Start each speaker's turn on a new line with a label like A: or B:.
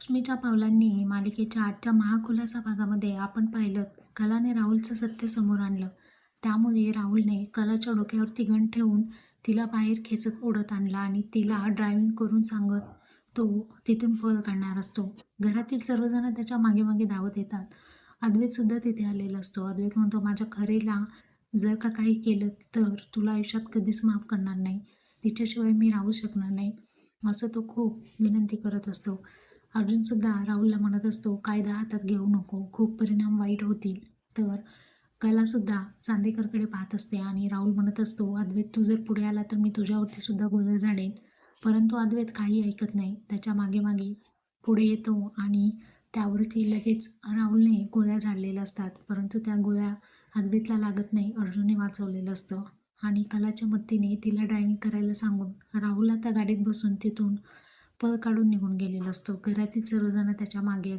A: लक्ष्मीच्या पावलांनी मालिकेच्या आजच्या महाखुलासा भागामध्ये आपण पाहिलं कलाने राहुलचं सत्य समोर आणलं. त्यामुळे राहुलने कलाच्या डोक्यावरती गण ठेवून तिला बाहेर खेचत ओढत आणला आणि तिला ड्रायव्हिंग करून सांगत तो तिथून पळ काढणार असतो. घरातील सर्वजण त्याच्यामागे मागे धावत येतात. अद्वैतसुद्धा तिथे आलेला असतो. अद्वैत म्हणतो माझ्या खरेला जर का काही केलं तर तुला आयुष्यात कधीच माफ करणार नाही. तिच्याशिवाय मी राहू शकणार नाही. असं तो खूप विनंती करत असतो. अर्जुनसुद्धा राहुलला म्हणत असतो कायदा हातात घेऊ नको खूप परिणाम वाईट होतील. तर कलासुद्धा चांदेकरकडे पाहत असते आणि राहुल म्हणत असतो अद्वैत तू जर पुढे आला तर मी तुझ्यावरती सुद्धा गोळ्या झाडेन. परंतु अद्वैत काही ऐकत नाही. त्याच्यामागे मागे पुढे येतो आणि त्यावरती लगेच राहुलने गोळ्या झाडलेल्या असतात. परंतु त्या गोळ्या अद्वैतला लागत नाही अर्जुनने वाचवलेलं असतं. आणि कलाच्या मदतीने तिला ड्रायव्हिंग करायला सांगून राहुलला त्या गाडीत बसून तिथून पळ काढून निघून गेलेला असतो. घरातील सर्वजण त्याच्यामागे असतात.